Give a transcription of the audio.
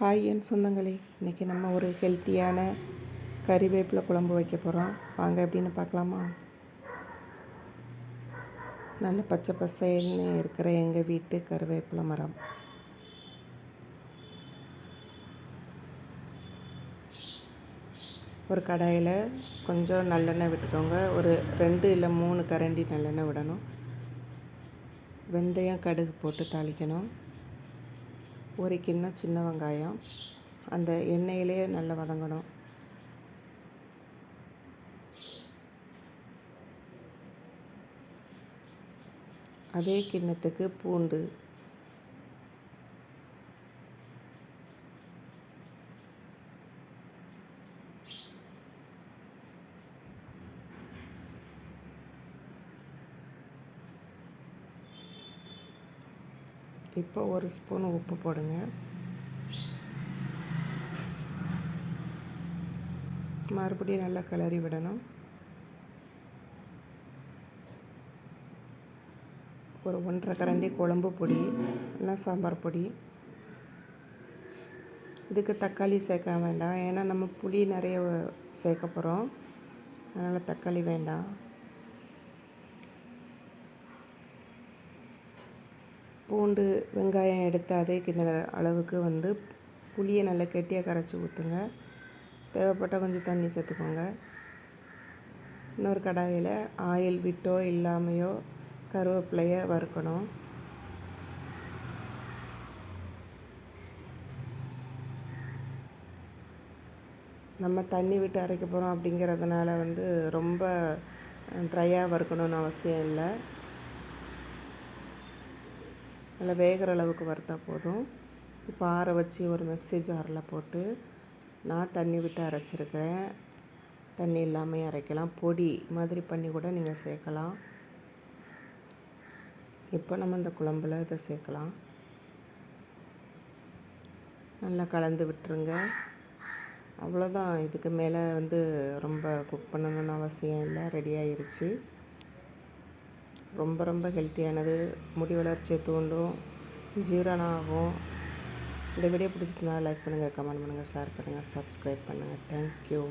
Hi என் சொந்தங்களே இன்றைக்கி நம்ம ஒரு ஹெல்த்தியான கறிவேப்பிலை குழம்பு வைக்க போகிறோம் வாங்க எப்படின்னு பார்க்கலாமா? நல்ல பச்சை பசைன்னு இருக்கிற எங்கள் வீட்டு கருவேப்பிலை மரம். ஒரு கடாயில் கொஞ்சம் நல்லெண்ணெய் விட்டுக்கோங்க. ஒரு ரெண்டு இல்லை மூணு கரண்டி நல்லெண்ணெய் விடணும். வெந்தயம் கடுகு போட்டு தாளிக்கணும். ஒரு கிண்ணம் சின்ன வெங்காயம். அந்த எண்ணெயிலே நல்லா வதங்கணும். அதே கிண்ணத்துக்கு பூண்டு. இப்போ ஒரு ஸ்பூன் உப்பு போடுங்க. மறுபடியும் நல்லா கிளறி விடணும். ஒரு ஒன்றரை கரண்டி குழம்பு பொடி நல்லா சாம்பார் பொடி. இதுக்கு தக்காளி சேர்க்க வேண்டாம். ஏன்னா நம்ம புளி நிறைய சேர்க்க போகிறோம் அதனால் தக்காளி வேண்டாம். பூண்டு வெங்காயம் எடுத்து அதே கிண்ண அளவுக்கு வந்து புளியை நல்லா கெட்டியாக கரைச்சி ஊற்றுங்க தேவைப்பட்டால் கொஞ்சம் தண்ணி சேர்த்துக்கோங்க. இன்னொரு கடாயில் ஆயில் விட்டோ இல்லாமையோ கருவேப்பிலையை வறுக்கணும். நம்ம தண்ணி விட்டு அரைக்க போகிறோம் அப்படிங்கிறதுனால வந்து ரொம்ப ட்ரையாக வறுக்கணும்னு அவசியம் இல்லை. நல்லா வேகிற அளவுக்கு வறுத்தா போதும். இப்போ ஆற வச்சு ஒரு மிக்சி ஜாரில் போட்டு நான் தண்ணி விட்டு அரைச்சிருக்கிறேன். தண்ணி இல்லாமல் அரைக்கலாம். பொடி மாதிரி பண்ணி கூட நீங்கள் சேர்க்கலாம். இப்போ நம்ம இந்த குழம்புல இதை சேர்க்கலாம். நல்லா கலந்து விட்டுருங்க. அவ்வளோதான். இதுக்கு மேலே வந்து ரொம்ப குக் பண்ணணும்னு அவசியம் இல்லை. ரெடி ஆயிருச்சு. ரொம்ப ரொம்ப ஹெல்த்தியானது முடி வளர்ச்சியை தூண்டும். ஜீரணம் ஆகும் இந்த வீடியோ பிடிச்சிருந்தா லைக் பண்ணுங்கள் கமெண்ட் பண்ணுங்கள் ஷேர் பண்ணுங்கள் சப்ஸ்கிரைப் பண்ணுங்கள் தேங்க்யூ